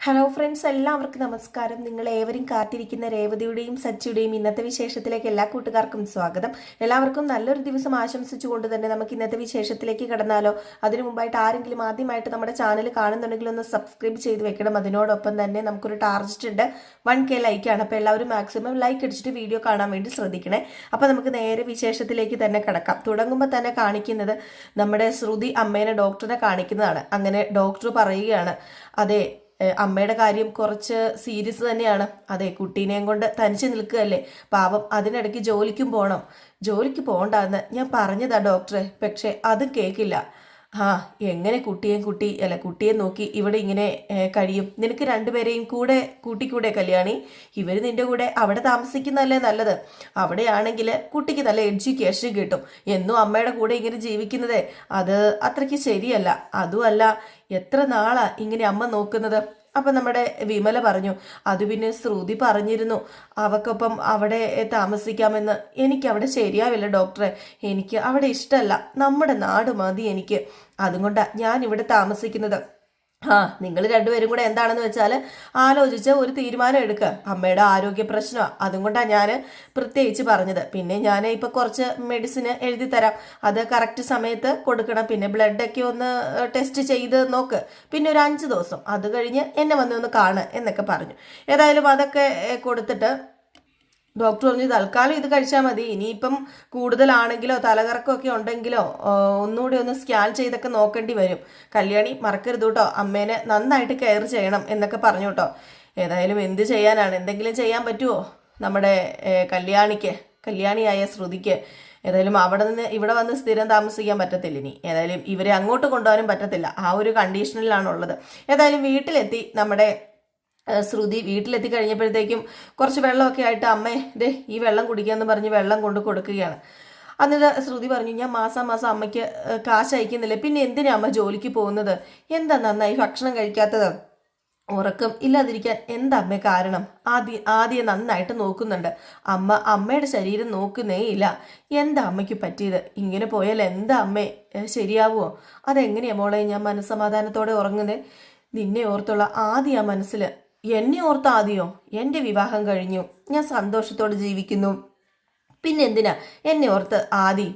Hello friends എല്ലാവർക്കും നമസ്കാരം. നിങ്ങൾ ഏവരും കാത്തിരിക്കുന്ന രേവതിയുടെയും സച്ചിയുടെയും ഇന്നത്തെ വിശേഷത്തിലേക്ക് എല്ലാ കൂട്ടുകാർക്കും സ്വാഗതം. എല്ലാവർക്കും നല്ലൊരു ദിവസം ആശംസിച്ചുകൊണ്ട് തന്നെ നമുക്ക് ഇന്നത്തെ വിശേഷത്തിലേക്ക് കടന്നാലോ. അതിനു മുമ്പായിട്ട് ആരെങ്കിലും ആദ്യമായിട്ട് നമ്മുടെ ചാനൽ കാണുന്നുണ്ടെങ്കിൽ ഒന്ന് സബ്സ്ക്രൈബ് ചെയ്ത് വെക്കണം. അതിനോടൊപ്പം തന്നെ നമുക്കൊരു ടാർജറ്റ് ഉണ്ട്. വൺ കെ ആണ്. അപ്പോൾ എല്ലാവരും മാക്സിമം ലൈക്ക് അടിച്ചിട്ട് വീഡിയോ കാണാൻ വേണ്ടി ശ്രദ്ധിക്കണേ. അപ്പോൾ നമുക്ക് നേരെ വിശേഷത്തിലേക്ക് തന്നെ കിടക്കാം. തുടങ്ങുമ്പോൾ തന്നെ കാണിക്കുന്നത് നമ്മുടെ ശ്രുതി അമ്മേനെ ഡോക്ടറിനെ കാണിക്കുന്നതാണ്. അങ്ങനെ ഡോക്ടർ പറയുകയാണ്. അതെ അമ്മയുടെ കാര്യം കുറച്ച് സീരിയസ് തന്നെയാണ്. അതെ കുട്ടീനെയും കൊണ്ട് തനിച്ച് നിൽക്കുകയല്ലേ? പാവം അതിനിടയ്ക്ക് ജോലിക്കും പോകണം ജോലിക്ക് പോകണ്ടെന്ന് ഞാൻ പറഞ്ഞതാ ഡോക്ടറെ. പക്ഷെ അത് കേൾക്കില്ല ആ എങ്ങനെ കുട്ടിയേയും കുട്ടി അല്ല കുട്ടിയെ നോക്കി ഇവിടെ ഇങ്ങനെ കഴിയും? നിനക്ക് രണ്ടുപേരെയും കൂടെ കൂട്ടിക്കൂടെ കല്യാണി? ഇവർ നിന്റെ കൂടെ അവിടെ താമസിക്കുന്നതല്ലേ നല്ലത്. അവിടെയാണെങ്കിൽ കുട്ടിക്ക് നല്ല എഡ്യൂക്കേഷൻ കിട്ടും. എന്നും അമ്മയുടെ കൂടെ ഇങ്ങനെ ജീവിക്കുന്നതേ അത് അത്രയ്ക്ക് ശരിയല്ല. അതുമല്ല എത്ര നാളാ ഇങ്ങനെ അമ്മ നോക്കുന്നത്? അപ്പം നമ്മുടെ വിമല പറഞ്ഞു അത് പിന്നെ ശ്രുതി പറഞ്ഞിരുന്നു. അവക്കൊപ്പം അവിടെ താമസിക്കാമെന്ന് എനിക്ക് അവിടെ ശരിയാവില്ല ഡോക്ടറെ. എനിക്ക് അവിടെ ഇഷ്ടമല്ല നമ്മുടെ നാട് മതി എനിക്ക്. അതുകൊണ്ടാണ് ഞാൻ ഇവിടെ താമസിക്കുന്നത്. ആ നിങ്ങൾ രണ്ടുപേരും കൂടെ എന്താണെന്ന് വെച്ചാൽ ആലോചിച്ച് ഒരു തീരുമാനം എടുക്കുക അമ്മയുടെ ആരോഗ്യ പ്രശ്നമാണ് അതും കൊണ്ടാണ് ഞാൻ പ്രത്യേകിച്ച് പറഞ്ഞത്. പിന്നെ ഞാൻ ഇപ്പോൾ കുറച്ച് മെഡിസിന് എഴുതി തരാം. അത് കറക്റ്റ് സമയത്ത് കൊടുക്കണം. പിന്നെ ബ്ലഡൊക്കെ ഒന്ന് ടെസ്റ്റ് ചെയ്ത് നോക്ക്. പിന്നെ ഒരു അഞ്ച് ദിവസം. അത് കഴിഞ്ഞ് എന്നെ വന്ന് ഒന്ന് കാണുക എന്നൊക്കെ പറഞ്ഞു. ഏതായാലും അതൊക്കെ കൊടുത്തിട്ട് ഡോക്ടർ പറഞ്ഞു തൽക്കാലം ഇത് കഴിച്ചാൽ മതി. ഇനിയിപ്പം കൂടുതലാണെങ്കിലോ തലകറക്കമൊക്കെ ഉണ്ടെങ്കിലോ ഒന്നുകൂടി ഒന്ന് സ്കാൻ ചെയ്തൊക്കെ നോക്കേണ്ടി വരും. കല്യാണി മറക്കരുത് കേട്ടോ. അമ്മേനെ നന്നായിട്ട് കെയർ ചെയ്യണം എന്നൊക്കെ പറഞ്ഞു കേട്ടോ. ഏതായാലും എന്ത് ചെയ്യാനാണ്? എന്തെങ്കിലും ചെയ്യാൻ പറ്റുമോ നമ്മുടെ കല്യാണിക്ക് കല്യാണിയായ ശ്രുതിക്ക്. ഏതായാലും അവിടെ നിന്ന് ഇവിടെ വന്ന് സ്ഥിരം താമസിക്കാൻ പറ്റത്തില്ല ഇനി. ഏതായാലും ഇവരെ അങ്ങോട്ട് കൊണ്ടുപോകാനും പറ്റത്തില്ല. ആ ഒരു കണ്ടീഷനിലാണുള്ളത്. ഏതായാലും വീട്ടിലെത്തി നമ്മുടെ ശ്രുതി വീട്ടിലെത്തി കഴിഞ്ഞപ്പോഴത്തേക്കും കുറച്ച് വെള്ളമൊക്കെ ആയിട്ട് അമ്മേ ദേ ഈ വെള്ളം കുടിക്കാന്ന് പറഞ്ഞ് വെള്ളം കൊണ്ട് കൊടുക്കുകയാണ്. എന്നിട്ട് ശ്രുതി പറഞ്ഞു ഞാൻ മാസം മാസം അമ്മയ്ക്ക് കാശ് അയക്കുന്നില്ല. പിന്നെ എന്തിനാ അമ്മ ജോലിക്ക് പോകുന്നത്? എന്താ നന്നായി ഭക്ഷണം കഴിക്കാത്തത്? ഉറക്കം ഇല്ലാതിരിക്കാൻ എന്താ അമ്മ കാരണം? ആദ്യ ആദ്യം നന്നായിട്ട് നോക്കുന്നുണ്ട്. അമ്മ അമ്മയുടെ ശരീരം നോക്കുന്നേ ഇല്ല എന്താ അമ്മയ്ക്ക് പറ്റിയത്? ഇങ്ങനെ പോയാൽ എന്താ അമ്മേ ശരിയാവുമോ അതെങ്ങനെയാ മോളെ ഞാൻ മനസ്സമാധാനത്തോടെ ഉറങ്ങുന്നത് നിന്നെ ഓർത്തുള്ള ആദ്യ ആ മനസ്സിൽ എന്നെ ഓർത്ത് ആദ്യമോ എന്റെ വിവാഹം കഴിഞ്ഞു. ഞാൻ സന്തോഷത്തോടെ ജീവിക്കുന്നു. പിന്നെന്തിനാ എന്നെ ഓർത്ത് ആദി.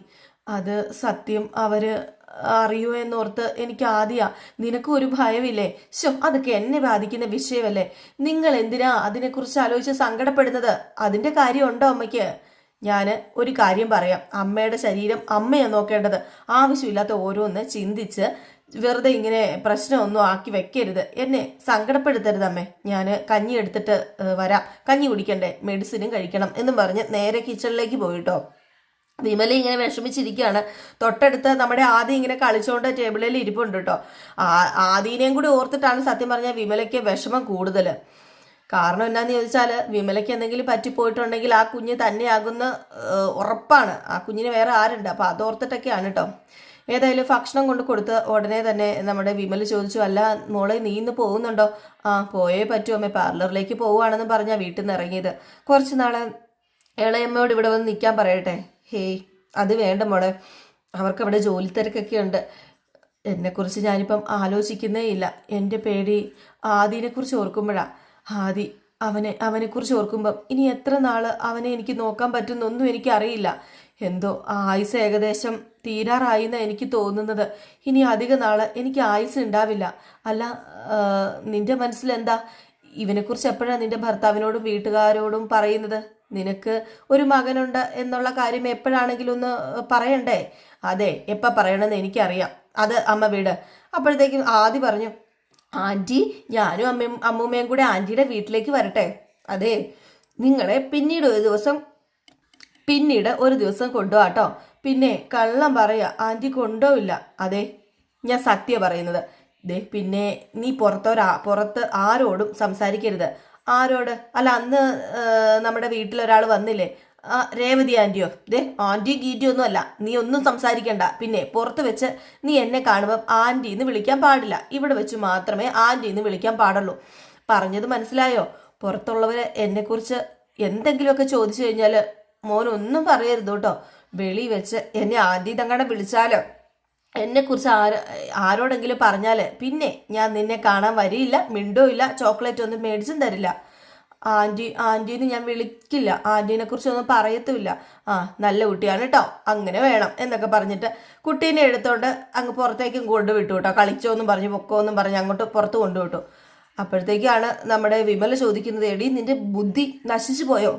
അത് സത്യം അവർ അറിയോ എന്നോർത്ത് എനിക്ക് ആദ്യ. നിനക്കും ഒരു ഭയമില്ലേ? ശോ അതൊക്കെ എന്നെ ബാധിക്കുന്ന വിഷയമല്ലേ? നിങ്ങൾ എന്തിനാ അതിനെക്കുറിച്ച് ആലോചിച്ച് സങ്കടപ്പെടുന്നത്? അതിന്റെ കാര്യമുണ്ടോ അമ്മയ്ക്ക്? ഞാൻ ഒരു കാര്യം പറയാം. അമ്മയുടെ ശരീരം അമ്മയാണ് നോക്കേണ്ടത്. ആവശ്യമില്ലാത്ത ഓരോന്ന് ചിന്തിച്ച് വെറുതെ ഇങ്ങനെ പ്രശ്നമൊന്നും ആക്കി വെക്കരുത്. എന്നെ സങ്കടപ്പെടുത്തരുത് അമ്മേ. ഞാൻ കഞ്ഞി എടുത്തിട്ട് വരാം. കഞ്ഞി കുടിക്കണ്ടേ? മെഡിസിനും കഴിക്കണം എന്നും പറഞ്ഞ് നേരെ കിച്ചണിലേക്ക് പോയിട്ടോ. വിമല ഇങ്ങനെ വിഷമിച്ചിരിക്കുകയാണ്. തൊട്ടടുത്ത് നമ്മുടെ ആദി ഇങ്ങനെ കളിച്ചുകൊണ്ട് ടേബിളിൽ ഇരിപ്പുണ്ട് കേട്ടോ. ആദീനെയും കൂടി ഓർത്തിട്ടാണ് സത്യം പറഞ്ഞാൽ വിമലയ്ക്ക് വിഷമം കൂടുതൽ കാരണം എന്നാന്ന് ചോദിച്ചാൽ വിമലയ്ക്ക് എന്തെങ്കിലും പറ്റിപ്പോയിട്ടുണ്ടെങ്കിൽ ആ കുഞ്ഞ് തന്നെയാകുന്ന ഉറപ്പാണ്. ആ കുഞ്ഞിന് വേറെ ആരുണ്ട്. അപ്പോൾ അതോർത്തിട്ടൊക്കെയാണ് കേട്ടോ. ഏതായാലും ഭക്ഷണം കൊണ്ട് കൊടുത്ത് ഉടനെ തന്നെ നമ്മുടെ വിമൽ ചോദിച്ചു അല്ല മോളെ നീ ഇന്ന് പോകുന്നുണ്ടോ? ആ പോയേ പറ്റൂ അമ്മേ പാർലറിലേക്ക് പോവുകയാണെന്ന് പറഞ്ഞാൽ വീട്ടിൽ നിന്ന് ഇറങ്ങിയത്. കുറച്ച് നാളെ ഇളയമ്മയോട് ഇവിടെ വന്ന് നിൽക്കാൻ പറയട്ടെ. ഹേയ് അത് വേണ്ട മോളെ അവർക്കവിടെ ജോലി തിരക്കൊക്കെ ഉണ്ട്. എന്നെക്കുറിച്ച് ഞാനിപ്പം ആലോചിക്കുന്നേ ഇല്ല. എന്റെ പേടി ആദിനെക്കുറിച്ച് ഓർക്കുമ്പോഴാണ് ആദി അവനെ അവനെക്കുറിച്ച് ഓർക്കുമ്പം ഇനി എത്ര നാൾ അവനെ എനിക്ക് നോക്കാൻ പറ്റുന്നൊന്നും എനിക്കറിയില്ല. എന്തോ ആയുസ് ഏകദേശം തീരാറായി എന്ന് എനിക്ക് തോന്നുന്നത്. ഇനി അധിക നാൾ എനിക്ക് ആയുസ് ഉണ്ടാവില്ല. അല്ല നിന്റെ മനസ്സിൽ എന്താ ഇവനെക്കുറിച്ച് എപ്പോഴാണ് നിന്റെ ഭർത്താവിനോടും വീട്ടുകാരോടും പറയുന്നത്? നിനക്ക് ഒരു മകനുണ്ട് എന്നുള്ള കാര്യം എപ്പോഴാണെങ്കിലും ഒന്ന് പറയണ്ടേ? അതെ എപ്പോൾ പറയണമെന്ന് എനിക്കറിയാം. അത് അമ്മ വീട്. അപ്പോഴത്തേക്കും ആദി പറഞ്ഞു ആന്റി ഞാനും അമ്മയും അമ്മൂമ്മയും കൂടെ ആന്റിയുടെ വീട്ടിലേക്ക് വരട്ടെ. അതെ നിങ്ങളെ പിന്നീട് ഒരു ദിവസം പിന്നീട് ഒരു ദിവസം കൊണ്ടുപോകാട്ടോ പിന്നെ കള്ളം പറയാ ആന്റി ഇല്ല അതെ ഞാൻ സത്യ പറയുന്നത്. ദേ പിന്നെ നീ പുറത്തൊരാ പുറത്ത് ആരോടും സംസാരിക്കരുത്. ആരോട്? അല്ല അന്ന് നമ്മുടെ നമ്മുടെ വീട്ടിലൊരാൾ വന്നില്ലേ? ആ രേവതി ആന്റിയോ ദേ ആന്റി ഗീറ്റി ഒന്നും അല്ല. നീ ഒന്നും സംസാരിക്കണ്ട. പിന്നെ പുറത്ത് വെച്ച് നീ എന്നെ കാണുമ്പോൾ ആന്റി എന്ന് വിളിക്കാൻ പാടില്ല. ഇവിടെ വെച്ച് മാത്രമേ ആന്റി എന്ന് വിളിക്കാൻ പാടുള്ളൂ. പറഞ്ഞത് മനസ്സിലായോ? പുറത്തുള്ളവർ എന്നെക്കുറിച്ച് എന്തെങ്കിലുമൊക്കെ ചോദിച്ചു കഴിഞ്ഞാൽ മോനൊന്നും പറയരുത് കേട്ടോ. വെളി വെച്ച് എന്നെ ആദ്യം തങ്ങടെ വിളിച്ചാലോ. എന്നെക്കുറിച്ച് ആര് ആരോടെങ്കിലും പറഞ്ഞാൽ പിന്നെ ഞാൻ നിന്നെ കാണാൻ വരിയില്ല മിണ്ടോ ഇല്ല ചോക്ലേറ്റ് ഒന്നും മേടിച്ചും തരില്ല. ആന്റി ആന്റീനെ ഞാൻ വിളിക്കില്ല ആന്റീനെ കുറിച്ചൊന്നും പറയത്തുമില്ല. ആ നല്ല കുട്ടിയാണ് കേട്ടോ അങ്ങനെ വേണം എന്നൊക്കെ പറഞ്ഞിട്ട് കുട്ടീനെ എടുത്തോണ്ട് അങ്ങ് പുറത്തേക്കും കൊണ്ടുവിട്ടു കേട്ടോ കളിച്ചോന്നും പറഞ്ഞ് പൊക്കോന്നും പറഞ്ഞ് അങ്ങോട്ട് പുറത്ത് കൊണ്ടുവിട്ടു. അപ്പോഴത്തേക്കാണ് നമ്മുടെ വിമല ചോദിക്കുന്നത് എടി നിന്റെ ബുദ്ധി നശിച്ചു പോയോ?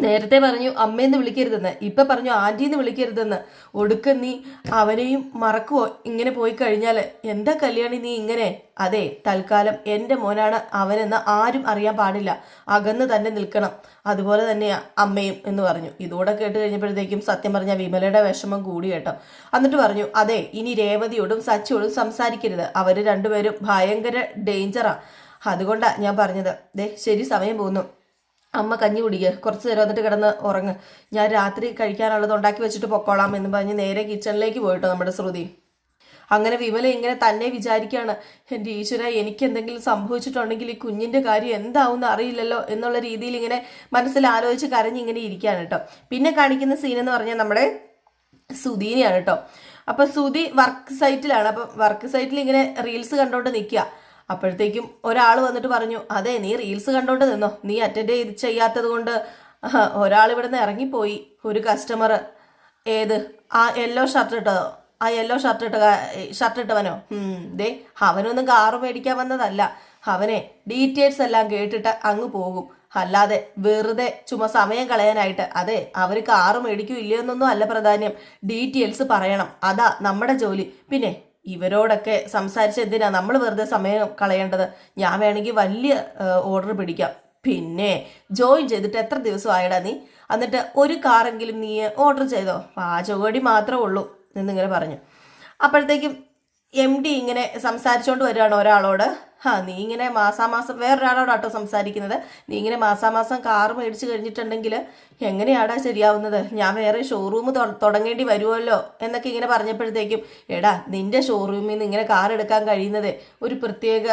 നേരത്തെ പറഞ്ഞു അമ്മയെന്ന് വിളിക്കരുതെന്ന്. ഇപ്പൊ പറഞ്ഞു ആന്റിന്ന് വിളിക്കരുതെന്ന്. ഒടുക്ക നീ അവനെയും മറക്കുവോ? ഇങ്ങനെ പോയി കഴിഞ്ഞാൽ എന്താ കല്യാണി നീ ഇങ്ങനെ? അതെ തൽക്കാലം എന്റെ മോനാണ് അവനെന്ന് ആരും അറിയാൻ പാടില്ല. അകന്ന് തന്നെ നിൽക്കണം. അതുപോലെ തന്നെയാ അമ്മയും എന്ന് പറഞ്ഞു. ഇതോടെ കേട്ട് കഴിഞ്ഞപ്പോഴത്തേക്കും സത്യം പറഞ്ഞ വിമലയുടെ വിഷമം കൂടി കേട്ടോ. എന്നിട്ട് പറഞ്ഞു അതെ ഇനി രേവതിയോടും സച്ചിയോടും സംസാരിക്കരുത്. അവർ രണ്ടുപേരും ഭയങ്കര ഡേഞ്ചറാ. അതുകൊണ്ടാ ഞാൻ പറഞ്ഞത്. ദേ ശരി സമയം പോകുന്നു അമ്മ കഞ്ഞി കുടിക്കുക കുറച്ച് നേരം വന്നിട്ട് കിടന്ന് ഉറങ്ങ്. ഞാൻ രാത്രി കഴിക്കാനുള്ളത് ഉണ്ടാക്കി വെച്ചിട്ട് പൊക്കോളാം എന്ന് പറഞ്ഞ് നേരെ കിച്ചണിലേക്ക് പോയിട്ടോ നമ്മുടെ ശ്രുതി. അങ്ങനെ വിമല ഇങ്ങനെ തന്നെ വിചാരിക്കുകയാണ് എന്റെ ഈശ്വര എനിക്ക് എന്തെങ്കിലും സംഭവിച്ചിട്ടുണ്ടെങ്കിൽ ഈ കുഞ്ഞിന്റെ കാര്യം എന്താവും അറിയില്ലല്ലോ എന്നുള്ള രീതിയിൽ ഇങ്ങനെ മനസ്സിൽ ആലോചിച്ച് കരഞ്ഞിങ്ങനെ ഇരിക്കുകയാണ് കേട്ടോ. പിന്നെ കാണിക്കുന്ന സീൻ എന്ന് പറഞ്ഞാൽ നമ്മുടെ സുധീനെയാണ് കേട്ടോ. അപ്പൊ സുധി വർക്ക് സൈറ്റിലാണ് അപ്പൊ വർക്ക് സൈറ്റിൽ ഇങ്ങനെ റീൽസ് കണ്ടുകൊണ്ട് നിൽക്കുക അപ്പോഴത്തേക്കും ഒരാൾ വന്നിട്ട് പറഞ്ഞു അതെ നീ റീൽസ് കണ്ടോണ്ട് നിന്നോ. നീ അറ്റൻഡ് ചെയ്ത് ചെയ്യാത്തത് കൊണ്ട് ഒരാൾ ഇവിടെ നിന്ന് ഇറങ്ങിപ്പോയി. ഒരു കസ്റ്റമർ ഏത്? ആ യെല്ലോ ഷർട്ട് ഇട്ടതോ? ആ യെല്ലോ ഷർട്ട് ഇട്ട ഷർട്ട് ഇട്ടവനോ? ദേ അവനൊന്നും കാറ് മേടിക്കാൻ വന്നതല്ല. അവനെ ഡീറ്റെയിൽസ് എല്ലാം കേട്ടിട്ട് അങ്ങ് പോകും. അല്ലാതെ വെറുതെ ചുമ സമയം കളയാനായിട്ട്. അതെ അവർ കാറ് മേടിക്കൂ ഇല്ലയെന്നൊന്നും അല്ല പ്രാധാന്യം. ഡീറ്റെയിൽസ് പറയണം. അതാ നമ്മുടെ ജോലി. പിന്നെ ഇവരോടൊക്കെ സംസാരിച്ച് എന്തിനാ? നമ്മൾ വെറുതെ സമയം കളയേണ്ടത്. ഞാൻ വേണമെങ്കിൽ വലിയ ഓർഡർ പിടിക്കാം. പിന്നെ ജോയിൻ ചെയ്തിട്ട് എത്ര ദിവസം ആയിടാ നീ? എന്നിട്ട് ഒരു കാറെങ്കിലും നീ ഓർഡർ ചെയ്തോ? പാചകടി മാത്രമേ ഉള്ളൂ എന്നിങ്ങനെ പറഞ്ഞു. അപ്പോഴത്തേക്കും എം ഡി ഇങ്ങനെ സംസാരിച്ചുകൊണ്ട് വരികയാണ് ഒരാളോട്. ആ നീ ഇങ്ങനെ മാസാമാസം വേറൊരാളോട് ആട്ടോ സംസാരിക്കുന്നത്. നീ ഇങ്ങനെ മാസാമാസം കാർ മേടിച്ച് കഴിഞ്ഞിട്ടുണ്ടെങ്കിൽ എങ്ങനെയാടാ ശരിയാവുന്നത്? ഞാൻ വേറെ ഷോറൂം തുടങ്ങേണ്ടി വരുമല്ലോ എന്നൊക്കെ ഇങ്ങനെ പറഞ്ഞപ്പോഴത്തേക്കും എടാ നിന്റെ ഷോറൂമിൽ നിന്ന് ഇങ്ങനെ കാർ എടുക്കാൻ കഴിയുന്നത് ഒരു പ്രത്യേക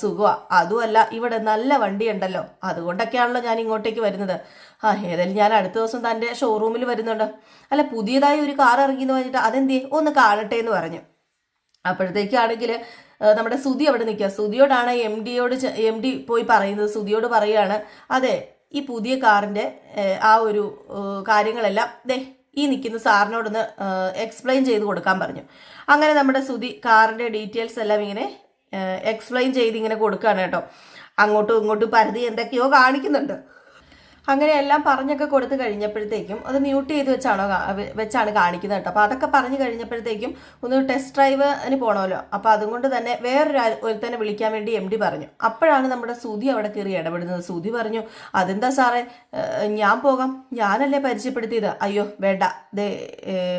സുഖമാണ് അതുമല്ല ഇവിടെ നല്ല വണ്ടി ഉണ്ടല്ലോ അതുകൊണ്ടൊക്കെയാണല്ലോ ഞാൻ ഇങ്ങോട്ടേക്ക് വരുന്നത്. ആ ഏതായാലും ഞാൻ അടുത്ത ദിവസം തന്റെ ഷോറൂമിൽ വരുന്നുണ്ട്. അല്ല പുതിയതായി ഒരു കാർ ഇറങ്ങിയെന്ന് പറഞ്ഞിട്ട് അതെന്തേ ഒന്ന് കാണട്ടെ എന്ന് പറഞ്ഞു. അപ്പോഴത്തേക്കാണെങ്കിൽ നമ്മുടെ സുതി അവിടെ നിൽക്കുക. സുതിയോടാണ് എം ഡിയോട് എം ഡി പോയി പറയുന്നത്. സുതിയോട് പറയുകയാണ് അതെ ഈ പുതിയ കാറിന്റെ ആ ഒരു കാര്യങ്ങളെല്ലാം ദേ ഈ നിൽക്കുന്ന സാറിനോടൊന്ന് എക്സ്പ്ലെയിൻ ചെയ്ത് കൊടുക്കാൻ പറഞ്ഞു. അങ്ങനെ നമ്മുടെ സുതി കാറിന്റെ ഡീറ്റെയിൽസ് എല്ലാം ഇങ്ങനെ എക്സ്പ്ലെയിൻ ചെയ്ത് ഇങ്ങനെ കൊടുക്കുകയാണ് കേട്ടോ. അങ്ങോട്ടും ഇങ്ങോട്ടും പരിധി എന്തൊക്കെയോ കാണിക്കുന്നുണ്ട്. അങ്ങനെ എല്ലാം പറഞ്ഞൊക്കെ കൊടുത്തു കഴിഞ്ഞപ്പോഴത്തേക്കും അത് മ്യൂട്ട് ചെയ്ത് വെച്ചാണോ വെച്ചാണ് കാണിക്കുന്നത് കേട്ടോ. അപ്പോൾ അതൊക്കെ പറഞ്ഞു കഴിഞ്ഞപ്പോഴത്തേക്കും ഒന്ന് ടെസ്റ്റ് ഡ്രൈവിന് പോകണമല്ലോ അപ്പോൾ അതുകൊണ്ട് തന്നെ വേറൊരു തന്നെ വിളിക്കാൻ വേണ്ടി എം പറഞ്ഞു. അപ്പോഴാണ് നമ്മുടെ സുതി അവിടെ കയറി ഇടപെടുന്നത്. സുതി പറഞ്ഞു അതെന്താ സാറേ? ഞാൻ പോകാം. ഞാനല്ലേ പരിചയപ്പെടുത്തിയത്. അയ്യോ വേണ്ട. ദേ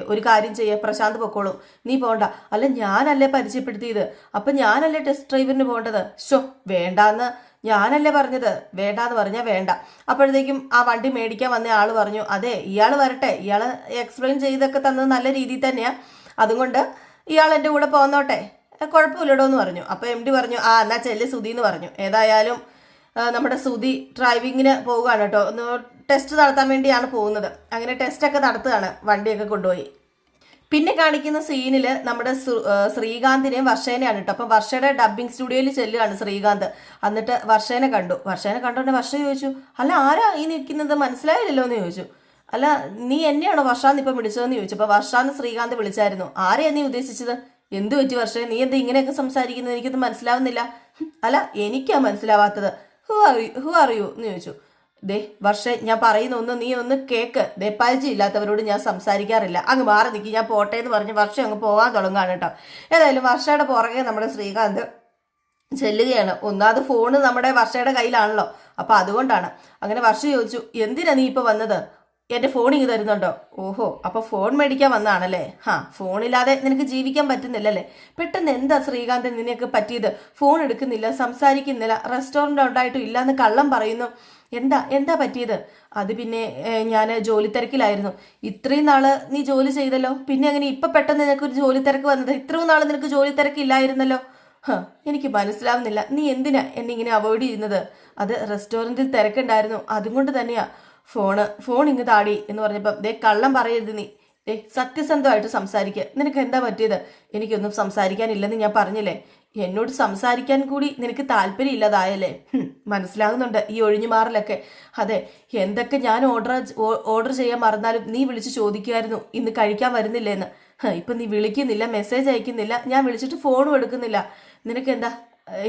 ഒരു കാര്യം ചെയ്യ. പ്രശാന്ത് പൊക്കോളും. നീ പോണ്ട. അല്ല ഞാനല്ലേ പരിചയപ്പെടുത്തിയത്. അപ്പം ഞാനല്ലേ ടെസ്റ്റ് ഡ്രൈവിന് പോകേണ്ടത്? ഷോ വേണ്ടാന്ന്. ഞാനല്ലേ പറഞ്ഞത്? വേണ്ടാന്ന് പറഞ്ഞാൽ വേണ്ട. അപ്പോഴത്തേക്കും ആ വണ്ടി മേടിക്കാൻ വന്ന ആൾ പറഞ്ഞു അതെ ഇയാൾ വരട്ടെ. ഇയാൾ എക്സ്പ്ലെയിൻ ചെയ്തൊക്കെ തന്നത് നല്ല രീതിയിൽ തന്നെയാണ് അതുകൊണ്ട് ഇയാൾ എന്റെ കൂടെ പോന്നോട്ടെ. കുഴപ്പമില്ലടോ എന്ന് പറഞ്ഞു. അപ്പോൾ എം ഡി പറഞ്ഞു ആ എന്നാ ചെല്ല് സുധി എന്ന് പറഞ്ഞു. ഏതായാലും നമ്മുടെ സുധി ഡ്രൈവിങ്ങിന് പോവുകയാണ് കേട്ടോ. ഒന്ന് ടെസ്റ്റ് നടത്താൻ വേണ്ടിയാണ് പോകുന്നത്. അങ്ങനെ ടെസ്റ്റൊക്കെ നടത്തുകയാണ് വണ്ടിയൊക്കെ കൊണ്ടുപോയി. പിന്നെ കാണിക്കുന്ന സീനിൽ നമ്മുടെ ശ്രീകാന്തിനെയും വർഷേനെയാണ് കേട്ടോ. അപ്പം വർഷയുടെ ഡബ്ബിംഗ് സ്റ്റുഡിയോയിൽ ചെല്ലുകയാണ് ശ്രീകാന്ത്. എന്നിട്ട് വർഷേനെ കണ്ടു. വർഷേനെ കണ്ടോണ്ട് വർഷ ചോദിച്ചു അല്ല ആരാ ഈ നിൽക്കുന്നത്? മനസ്സിലായില്ലല്ലോ? എന്ന് ചോദിച്ചു. അല്ല നീ എന്നെയാണോ വർഷാന്ന് ഇപ്പം വിളിച്ചതെന്ന് ചോദിച്ചു. അപ്പം വർഷാന്ന് ശ്രീകാന്ത് വിളിച്ചായിരുന്നു. ആരെയാണ് നീ ഉദ്ദേശിച്ചത്? എന്ത് പറ്റി വർഷേ? നീ എന്താ ഇങ്ങനെയൊക്കെ സംസാരിക്കുന്നത്? എനിക്കൊന്നും മനസ്സിലാവുന്നില്ല. അല്ല എനിക്കാ മനസ്സിലാവാത്തത്. Who are who are you? എന്ന് ചോദിച്ചു. ദേ വർഷേ ഞാൻ പറയുന്ന ഒന്ന് നീ ഒന്ന് കേക്ക്. ദേ പരിചയമില്ലാത്തവരോട് ഞാൻ സംസാരിക്കാറില്ല. അങ്ങ് മാറി നിൽക്കി ഞാൻ പോട്ടെ എന്ന് പറഞ്ഞ് വർഷം അങ്ങ് പോകാൻ തുടങ്ങുകയാണ് കേട്ടോ. ഏതായാലും വർഷയുടെ പുറകെ നമ്മുടെ ശ്രീകാന്ത് ചെല്ലുകയാണ്. ഒന്നാമത് ഫോണ് നമ്മുടെ വർഷയുടെ കയ്യിലാണല്ലോ. അപ്പോൾ അതുകൊണ്ടാണ്. അങ്ങനെ വർഷ ചോദിച്ചു എന്തിനാ നീ ഇപ്പോൾ വന്നത്? എന്റെ ഫോൺ ഇങ്ങ് തരുന്നുണ്ടോ? ഓഹോ അപ്പോൾ ഫോൺ മേടിക്കാൻ വന്നതാണല്ലേ? ഹാ ഫോണില്ലാതെ നിനക്ക് ജീവിക്കാൻ പറ്റുന്നില്ലല്ലേ? പെട്ടെന്ന് എന്താ ശ്രീകാന്ത് നിനക്ക് പറ്റിയത്? ഫോൺ എടുക്കുന്നില്ല സംസാരിക്കുന്നില്ല റെസ്റ്റോറന്റ് ഉണ്ടായിട്ടും ഇല്ലാന്ന് കള്ളം പറയുന്നു. എന്താ എന്താ പറ്റിയത്? അത് പിന്നെ ഞാൻ ജോലി തിരക്കിലായിരുന്നു ഇത്രയും നാൾ നീ ജോലി ചെയ്തല്ലോ? പിന്നെ അങ്ങനെ ഇപ്പൊ പെട്ടെന്ന് നിനക്ക് ഒരു ജോലി തിരക്ക് വന്നത്? ഇത്രയും നാൾ നിനക്ക് ജോലി തിരക്കില്ലായിരുന്നല്ലോ എനിക്ക് മനസ്സിലാവുന്നില്ല. നീ എന്തിനാ എന്നെ ഇങ്ങനെ അവോയ്ഡ് ചെയ്യുന്നത്? അത് റെസ്റ്റോറന്റിൽ തിരക്കുണ്ടായിരുന്നു. അതുകൊണ്ട് തന്നെയാ. ഫോണ് ഫോൺ ഇങ്ങ് താടി എന്ന് പറഞ്ഞപ്പോൾ ദേ കള്ളം പറയരുത് നീ. ഏ സത്യസന്ധമായിട്ട് സംസാരിക്കുക നിനക്ക് എന്താ പറ്റിയത്? എനിക്കൊന്നും സംസാരിക്കാനില്ലെന്ന് ഞാൻ പറഞ്ഞില്ലേ? എന്നോട് സംസാരിക്കാൻ കൂടി നിനക്ക് താല്പര്യമില്ലാതായല്ലേ? മനസ്സിലാകുന്നുണ്ട് ഈ ഒഴിഞ്ഞു മാറലൊക്കെ അതെ എന്തൊക്കെ ഞാൻ ഓർഡർ ഓർഡർ ചെയ്യാൻ മറന്നാലും നീ വിളിച്ച് ചോദിക്കുമായിരുന്നു ഇന്ന് കഴിക്കാൻ വരുന്നില്ലെന്ന്. ഇപ്പം നീ വിളിക്കുന്നില്ല മെസ്സേജ് അയക്കുന്നില്ല ഞാൻ വിളിച്ചിട്ട് ഫോണും എടുക്കുന്നില്ല. നിനക്ക് എന്താ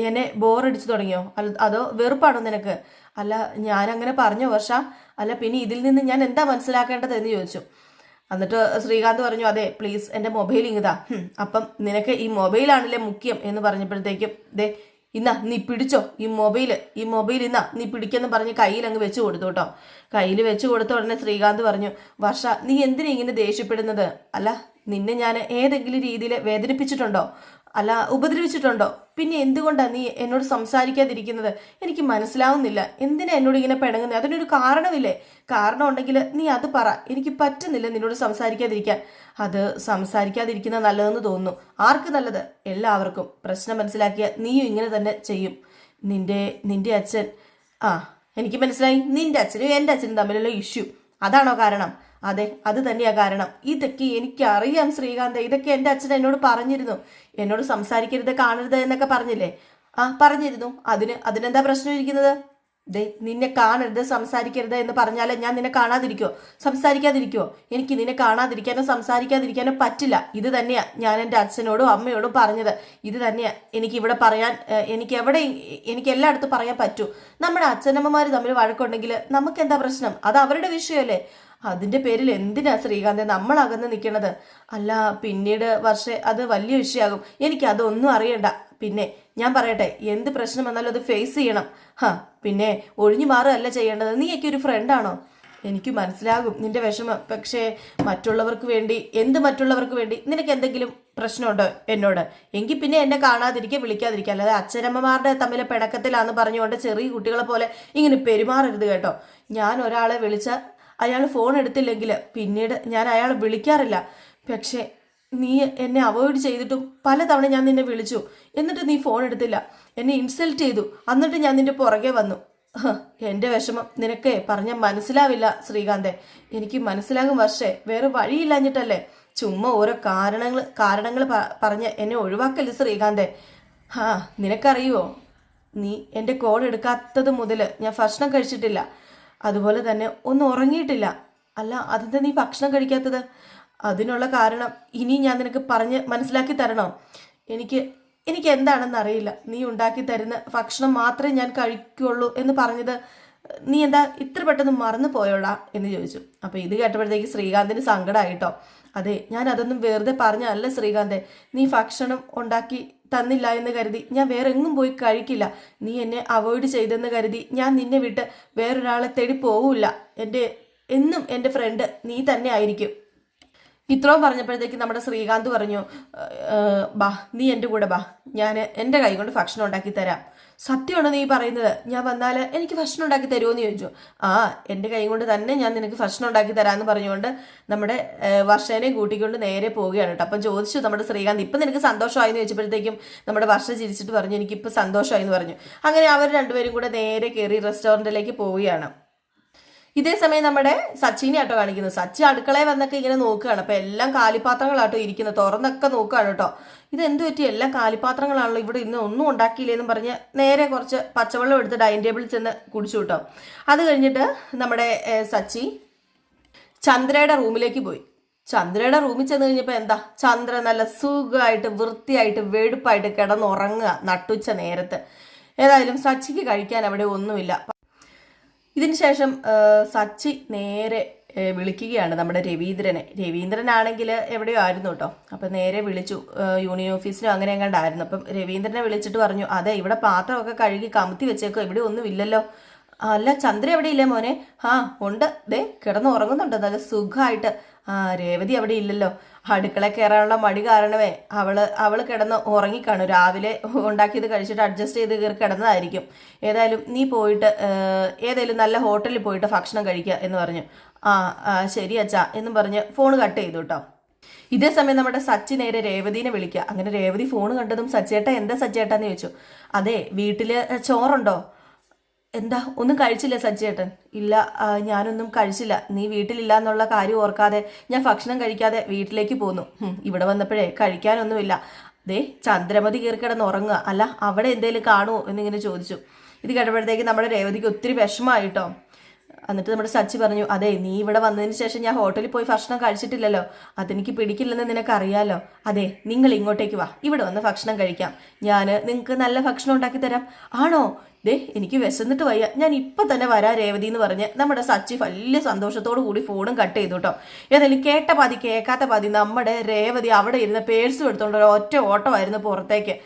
എന്നെ ബോറടിച്ചു തുടങ്ങിയോ? അതോ വെറുപ്പാണോ നിനക്ക്? അല്ല ഞാൻ അങ്ങനെ പറഞ്ഞോ വർഷ? അല്ല പിന്നെ ഇതിൽ നിന്ന് ഞാൻ എന്താ മനസ്സിലാക്കേണ്ടത് എന്ന് ചോദിച്ചു. എന്നിട്ട് ശ്രീകാന്ത് പറഞ്ഞു അതെ പ്ലീസ് എന്റെ മൊബൈൽ ഇങ്ങതാ അപ്പം നിനക്ക് ഈ മൊബൈലാണല്ലേ മുഖ്യം എന്ന് പറഞ്ഞപ്പോഴത്തേക്കും ദേ ഇന്നാ നീ പിടിച്ചോ ഈ മൊബൈൽ ഈ മൊബൈൽ ഇന്നാ നീ പിടിക്കെന്ന് പറഞ്ഞ് കയ്യിൽ അങ്ങ് വെച്ച് കൊടുത്തു കേട്ടോ. കയ്യിൽ വെച്ച് കൊടുത്ത ഉടനെ ശ്രീകാന്ത് പറഞ്ഞു വർഷ നീ എന്തിനാ ഇങ്ങനെ ദേഷ്യപ്പെടുന്നത്? അല്ല നിന്നെ ഞാൻ ഏതെങ്കിലും രീതിയിൽ വേദനിപ്പിച്ചിട്ടുണ്ടോ? അല്ല ഉപദ്രവിച്ചിട്ടുണ്ടോ? പിന്നെ എന്തുകൊണ്ടാണ് നീ എന്നോട് സംസാരിക്കാതിരിക്കുന്നത്? എനിക്ക് മനസ്സിലാവുന്നില്ല. എന്തിനാ എന്നോട് ഇങ്ങനെ പിണങ്ങുന്നത്? അതിനൊരു കാരണമില്ലേ? കാരണം ഉണ്ടെങ്കിൽ നീ അത് പറ. എനിക്ക് പറ്റുന്നില്ല നിന്നോട് സംസാരിക്കാതിരിക്കാൻ. അത് സംസാരിക്കാതിരിക്കുന്ന നല്ലതെന്ന് തോന്നുന്നു. ആർക്ക് നല്ലത്? എല്ലാവർക്കും. പ്രശ്നം മനസ്സിലാക്കിയ നീയും ഇങ്ങനെ തന്നെ ചെയ്യും. നിന്റെ നിന്റെ അച്ഛൻ. ആ എനിക്ക് മനസ്സിലായി. നിന്റെ അച്ഛനും എന്റെ അച്ഛനും തമ്മിലുള്ള ഇഷ്യൂ അതാണോ കാരണം? അതെ അത് തന്നെയാ കാരണം. ഇതൊക്കെ എനിക്ക് അറിയാം ശ്രീകാന്ത്. ഇതൊക്കെ എന്റെ അച്ഛൻ എന്നോട് പറഞ്ഞിരുന്നു. എന്നോട് സംസാരിക്കരുത് കാണരുത് എന്നൊക്കെ പറഞ്ഞില്ലേ? ആ പറഞ്ഞിരുന്നു. അതിന് അതിനെന്താ പ്രശ്നം ഇരിക്കുന്നത്? ദേ നിന്നെ കാണരുത് സംസാരിക്കരുത് എന്ന് പറഞ്ഞാലേ ഞാൻ നിന്നെ കാണാതിരിക്കോ? സംസാരിക്കാതിരിക്കോ? എനിക്ക് നിന്നെ കാണാതിരിക്കാനോ സംസാരിക്കാതിരിക്കാനോ പറ്റില്ല. ഇത് തന്നെയാ ഞാൻ എന്റെ അച്ഛനോടും അമ്മയോടും പറഞ്ഞത്. ഇത് തന്നെയാ എനിക്ക് ഇവിടെ പറയാൻ എനിക്ക് എവിടെ എനിക്ക് എല്ലായിടത്തും പറയാൻ പറ്റൂ. നമ്മുടെ അച്ഛനമ്മമാർ തമ്മിൽ വഴക്കുണ്ടെങ്കിൽ നമുക്ക് എന്താ പ്രശ്നം? അത് അവരുടെ വിഷയമല്ലേ? അതിന്റെ പേരിൽ എന്തിനാ ശ്രീകാന്ത് നമ്മൾ അകന്ന് നിൽക്കണത്? അല്ല പിന്നീട് വർഷേ അത് വലിയ വിഷയമാകും. എനിക്ക് അതൊന്നും അറിയണ്ട. പിന്നെ ഞാൻ പറയട്ടെ എന്ത് പ്രശ്നം വന്നാലും അത് ഫേസ് ചെയ്യണം. ഹാ പിന്നെ ഒഴിഞ്ഞു മാറുകയല്ല ചെയ്യേണ്ടത്. നീയൊക്കെ ഒരു ഫ്രണ്ടാണോ എനിക്ക് മനസ്സിലാകും നിന്റെ വിഷമം. പക്ഷേ മറ്റുള്ളവർക്ക് വേണ്ടി എന്ത് മറ്റുള്ളവർക്ക് വേണ്ടി നിനക്ക് എന്തെങ്കിലും പ്രശ്നമുണ്ടോ എന്നോട്? എങ്കിൽ പിന്നെ എന്നെ കാണാതിരിക്കുക വിളിക്കാതിരിക്കുക അല്ലാതെ അച്ഛനമ്മമാരുടെ തമ്മിലെ പിണക്കത്തിലാന്ന് പറഞ്ഞുകൊണ്ട് ചെറിയ കുട്ടികളെ പോലെ ഇങ്ങനെ പെരുമാറരുത് കേട്ടോ. ഞാൻ ഒരാളെ വിളിച്ച അയാൾ ഫോൺ എടുത്തില്ലെങ്കിൽ പിന്നീട് ഞാൻ അയാളെ വിളിക്കാറില്ല. പക്ഷേ നീ എന്നെ അവോയ്ഡ് ചെയ്തിട്ടും പലതവണ ഞാൻ നിന്നെ വിളിച്ചു. എന്നിട്ട് നീ ഫോൺ എടുത്തില്ല. എന്നെ ഇൻസൾട്ട് ചെയ്തു. എന്നിട്ട് ഞാൻ നിന്റെ പുറകെ വന്നു. എന്റെ വിഷമം നിനക്കേ. പറഞ്ഞാൽ മനസ്സിലാവില്ല ശ്രീകാന്തെ. എനിക്ക് മനസ്സിലാകും വർഷേ. വേറെ വഴിയില്ലാഞ്ഞിട്ടല്ലേ? ചുമ്മാ ഓരോ കാരണങ്ങൾ കാരണങ്ങൾ പറഞ്ഞ് എന്നെ ഒഴിവാക്കല്ലേ ശ്രീകാന്തെ? ആ നിനക്കറിയുമോ നീ എന്റെ കോൾ എടുക്കാത്തത് മുതൽ ഞാൻ ഭക്ഷണം കഴിച്ചിട്ടില്ല. അതുപോലെ തന്നെ ഒന്നും ഉറങ്ങിയിട്ടില്ല. അല്ല അതെന്താ നീ ഭക്ഷണം കഴിക്കാത്തത്? അതിനുള്ള കാരണം ഇനി ഞാൻ നിനക്ക് പറഞ്ഞ് മനസ്സിലാക്കി തരണോ? എനിക്ക് എനിക്ക് എന്താണെന്ന് അറിയില്ല. നീ ഉണ്ടാക്കി തരുന്ന ഭക്ഷണം മാത്രമേ ഞാൻ കഴിക്കുള്ളൂ എന്ന് പറഞ്ഞത് നീ എന്താ ഇത്ര പെട്ടെന്ന് മറന്നു പോയോളാ എന്ന് ചോദിച്ചു. അപ്പൊ ഇത് കേട്ടപ്പോഴത്തേക്ക് ശ്രീകാന്തിന് സങ്കടമായിട്ടോ അതെ ഞാൻ അതൊന്നും വെറുതെ പറഞ്ഞല്ല ശ്രീകാന്തെ. നീ ഭക്ഷണം ഉണ്ടാക്കി തന്നില്ല എന്ന് കരുതി. ഞാൻ വേറെ എങ്ങും പോയി കഴിക്കില്ല. നീ എന്നെ അവോയ്ഡ് ചെയ്തെന്ന് കരുതി. ഞാൻ നിന്നെ വിട്ട് വേറൊരാളെ തേടി പോവില്ല എന്റെ എന്നും എന്റെ ഫ്രണ്ട് നീ തന്നെ ആയിരിക്കും. ഇത്രയും പറഞ്ഞപ്പോഴത്തേക്ക് നമ്മുടെ ശ്രീകാന്ത് പറഞ്ഞു "ഏഹ്, ബാ നീ എന്റെ കൂടെ ബാ. ഞാൻ എന്റെ കൈ കൊണ്ട് ഭക്ഷണം ഉണ്ടാക്കി തരാം. സത്യമാണോ നീ പറയുന്നത്? ഞാൻ വന്നാൽ എനിക്ക് ഭക്ഷണം ഉണ്ടാക്കി തരുമോ എന്ന് ചോദിച്ചു. ആ എന്റെ കൈ കൊണ്ട് തന്നെ ഞാൻ നിനക്ക് ഭക്ഷണം ഉണ്ടാക്കി തരാമെന്ന് പറഞ്ഞുകൊണ്ട് നമ്മുടെ വർഷനെ വർഷേനെ കൂട്ടിക്കൊണ്ട് നേരെ പോവുകയാണ് കേട്ടോ. അപ്പം ചോദിച്ചു നമ്മുടെ ശ്രീകാന്ത് ഇപ്പം നിനക്ക് സന്തോഷമായി എന്ന് ചോദിച്ചപ്പോഴത്തേക്കും നമ്മുടെ വർഷ ചിരിച്ചിട്ട് പറഞ്ഞു എനിക്കിപ്പോൾ സന്തോഷമായി എന്ന് പറഞ്ഞു. അങ്ങനെ അവർ രണ്ടുപേരും കൂടെ നേരെ കയറി റെസ്റ്റോറന്റിലേക്ക് പോവുകയാണ്. ഇതേ സമയം നമ്മുടെ സച്ചിനെ ആട്ടോ കാണിക്കുന്നത്. സച്ചി അടുക്കളയിൽ വന്നൊക്കെ ഇങ്ങനെ നോക്കുകയാണ്. അപ്പം എല്ലാം കാലിപ്പാത്രങ്ങളാട്ടോ ഇരിക്കുന്നത്. തുറന്നൊക്കെ നോക്കുകയാണ് കേട്ടോ. ഇത് എന്ത് പറ്റി? എല്ലാം കാലിപാത്രങ്ങളാണല്ലോ ഇവിടെ ഇന്ന് ഒന്നും ഉണ്ടാക്കിയില്ലേന്ന് പറഞ്ഞ് നേരെ കുറച്ച് പച്ചവെള്ളം എടുത്ത് ഡൈനിങ് ടേബിളിൽ ചെന്ന് കുടിച്ചു കിട്ടോ. അത് കഴിഞ്ഞിട്ട് നമ്മുടെ സച്ചി ചന്ദ്രയുടെ റൂമിലേക്ക് പോയി. ചന്ദ്രയുടെ റൂമിൽ ചെന്ന് കഴിഞ്ഞപ്പോൾ എന്താ? ചന്ദ്ര നല്ല സുഖമായിട്ട് വൃത്തിയായിട്ട് വെടുപ്പായിട്ട് കിടന്നുറങ്ങുക നട്ടുച്ച നേരത്ത്. ഏതായാലും സച്ചിക്ക് കഴിക്കാൻ അവിടെ ഒന്നുമില്ല. ഇതിന് ശേഷം സച്ചി നേരെ വിളിക്കുകയാണ് നമ്മുടെ രവീന്ദ്രനെ. രവീന്ദ്രനാണെങ്കിൽ എവിടെയോ ആയിരുന്നു കേട്ടോ. അപ്പം നേരെ വിളിച്ചു. യൂണിയൻ ഓഫീസിലോ അങ്ങനെ എങ്ങാണ്ടായിരുന്നു. അപ്പം രവീന്ദ്രനെ വിളിച്ചിട്ട് പറഞ്ഞു അതെ ഇവിടെ പാത്രമൊക്കെ കഴുകി കമത്തി വെച്ചേക്കോ. ഇവിടെ ഒന്നും ഇല്ലല്ലോ. അല്ല ചന്ദ്ര എവിടെ ഇല്ലേ മോനെ? ആ ഉണ്ട്. ദേ കിടന്ന് ഉറങ്ങുന്നുണ്ട് നല്ല സുഖമായിട്ട് ആ രേവതി അവിടെ ഇല്ലല്ലോ. അടുക്കള കയറാനുള്ള മടി കാരണമേ. അവൾ അവൾ കിടന്ന് ഉറങ്ങിക്കാണു. രാവിലെ ഉണ്ടാക്കിയത് കഴിച്ചിട്ട് അഡ്ജസ്റ്റ് ചെയ്ത് കയറി കിടന്നതായിരിക്കും. ഏതായാലും നീ പോയിട്ട് ഏതായാലും നല്ല ഹോട്ടലിൽ പോയിട്ട് ഭക്ഷണം കഴിക്കുക എന്ന് പറഞ്ഞു. ആ, ശരി അച്ഛാ എന്ന് പറഞ്ഞ് ഫോൺ കട്ട് ചെയ്തു കേട്ടോ ഇതേ സമയം നമ്മുടെ സച്ചി നേരെ രേവതിനെ വിളിക്കുക. അങ്ങനെ രേവതി ഫോൺ കണ്ടതും സച്ചേട്ട എന്താ സച്ചേട്ടാന്ന് ചോദിച്ചു. അതെ വീട്ടിൽ ചോറുണ്ടോ? എന്താ? ഒന്നും കഴിച്ചില്ല സജ്ജേട്ടൻ. ഇല്ല ഞാനൊന്നും കഴിച്ചില്ല. നീ വീട്ടിലില്ല എന്നുള്ള കാര്യം ഓർക്കാതെ ഞാൻ ഭക്ഷണം കഴിക്കാതെ വീട്ടിലേക്ക് പോന്നു. ഇവിടെ വന്നപ്പോഴേ കഴിക്കാനൊന്നുമില്ല. ദേ ചന്ദ്രമതി കയറി ഉറങ്ങുക. അല്ല അവിടെ എന്തേലും കാണുമോ എന്നിങ്ങനെ ചോദിച്ചു. ഇത് കേട്ടപ്പോഴത്തേക്ക് നമ്മുടെ രേവതിക്ക് ഒത്തിരി വിഷമമായിട്ടോ എന്നിട്ട് നമ്മുടെ സച്ചി പറഞ്ഞു അതെ നീ ഇവിടെ വന്നതിന് ശേഷം ഞാൻ ഹോട്ടലിൽ പോയി ഭക്ഷണം കഴിച്ചിട്ടില്ലല്ലോ. അതെനിക്ക് പിടിക്കില്ലെന്ന് നിനക്കറിയാലോ. അതെ നിങ്ങൾ ഇങ്ങോട്ടേക്ക് വാ. ഇവിടെ വന്ന് ഭക്ഷണം കഴിക്കാം. ഞാൻ നിങ്ങൾക്ക് നല്ല ഭക്ഷണം ഉണ്ടാക്കി തരാം ആണോ? ദേ എനിക്ക് വിശന്നിട്ട് വയ്യ. ഞാൻ ഇപ്പം തന്നെ വരാം രേവതി എന്ന് പറഞ്ഞ് നമ്മുടെ സച്ചി വലിയ സന്തോഷത്തോടു കൂടി ഫോണും കട്ട് ചെയ്തു കേട്ടോ. ഏതായാലും കേട്ട പാതി കേൾക്കാത്ത പാതി നമ്മുടെ രേവതി അവിടെ ഇരുന്ന് പേഴ്സും ഒരു ഒറ്റ ഓട്ടമായിരുന്നു പുറത്തേക്ക്.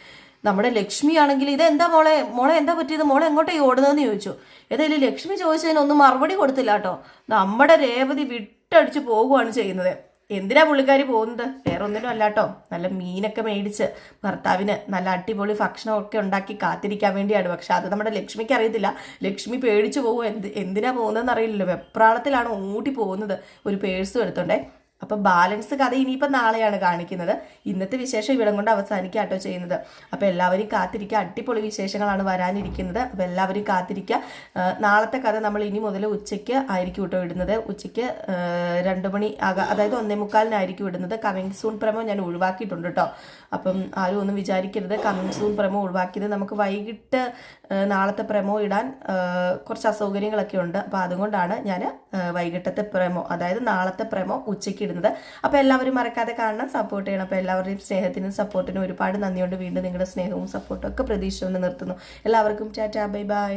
നമ്മുടെ ലക്ഷ്മി ആണെങ്കിൽ ഇത് എന്താ മോളെ? മോളെ എന്താ പറ്റിയത്? മോളെ എങ്ങോട്ടേ ഓടുന്നതെന്ന് ചോദിച്ചു. ഏതായാലും ലക്ഷ്മി ചോദിച്ചതിനൊന്നും മറുപടി കൊടുത്തില്ല കേട്ടോ. നമ്മുടെ രേവതി വിട്ടടിച്ച് പോകുകയാണ് ചെയ്യുന്നത്. എന്തിനാ പുള്ളിക്കാരി പോകുന്നത്? വേറെ ഒന്നിനും അല്ലാട്ടോ നല്ല മീനൊക്കെ മേടിച്ച് ഭർത്താവിന് നല്ല അടിപൊളി ഭക്ഷണമൊക്കെ ഉണ്ടാക്കി കാത്തിരിക്കാൻ വേണ്ടിയാണ്. പക്ഷെ അത് നമ്മുടെ ലക്ഷ്മിക്ക് അറിയത്തില്ല. ലക്ഷ്മി പേടിച്ചു പോകുമോ എന്ത് എന്തിനാ പോകുന്നതെന്ന് അറിയില്ലല്ലോ. വെപ്രാളത്തിലാണ് ഓടി പോകുന്നത്. ഒരു പേഴ്സും എടുത്തോണ്ടേ. അപ്പൊ ബാലൻസ് കഥ ഇനിയിപ്പോൾ നാളെയാണ് കാണിക്കുന്നത്. ഇന്നത്തെ വിശേഷം ഇവിടം കൊണ്ട് അവസാനിക്കുക കേട്ടോ ചെയ്യുന്നത്. അപ്പൊ എല്ലാവരും കാത്തിരിക്കുക. അടിപൊളി വിശേഷങ്ങളാണ് വരാനിരിക്കുന്നത്. അപ്പൊ എല്ലാവരും കാത്തിരിക്കുക. നാളത്തെ കഥ നമ്മൾ ഇനി മുതൽ ഉച്ചയ്ക്ക് ആയിരിക്കും കേട്ടോ ഇടുന്നത്. ഉച്ചയ്ക്ക് രണ്ട് മണി ആകാം അതായത് ഒന്നേ മുക്കാലിനായിരിക്കും ഇടുന്നത്. കമ്മിങ് സൂൺ പ്രമോ ഞാൻ ഒഴിവാക്കിയിട്ടുണ്ട് കേട്ടോ. അപ്പം ആരും ഒന്നും വിചാരിക്കരുത്. കമ്മിങ് സൂൺ പ്രമോ ഒഴിവാക്കിയത് നമുക്ക് വൈകിട്ട് നാളത്തെ പ്രമോ ഇടാൻ കുറച്ച് അസൗകര്യങ്ങളൊക്കെ ഉണ്ട്. അപ്പോൾ അതുകൊണ്ടാണ് ഞാൻ വൈകിട്ടത്തെ പ്രമോ അതായത് നാളത്തെ പ്രമോ ഉച്ചയ്ക്ക് ഇടുന്നത് അപ്പോൾ എല്ലാവരും മറക്കാതെ കാണണം സപ്പോർട്ട് ചെയ്യണം. അപ്പോൾ എല്ലാവരുടെയും സ്നേഹത്തിനും സപ്പോർട്ടിനും ഒരുപാട് നന്ദിയുണ്ട്. വീണ്ടും നിങ്ങളുടെ സ്നേഹവും സപ്പോർട്ടും ഒക്കെ പ്രതീക്ഷിച്ചുകൊണ്ട് നിർത്തുന്നു. എല്ലാവർക്കും ടാറ്റാ ബൈ ബൈ.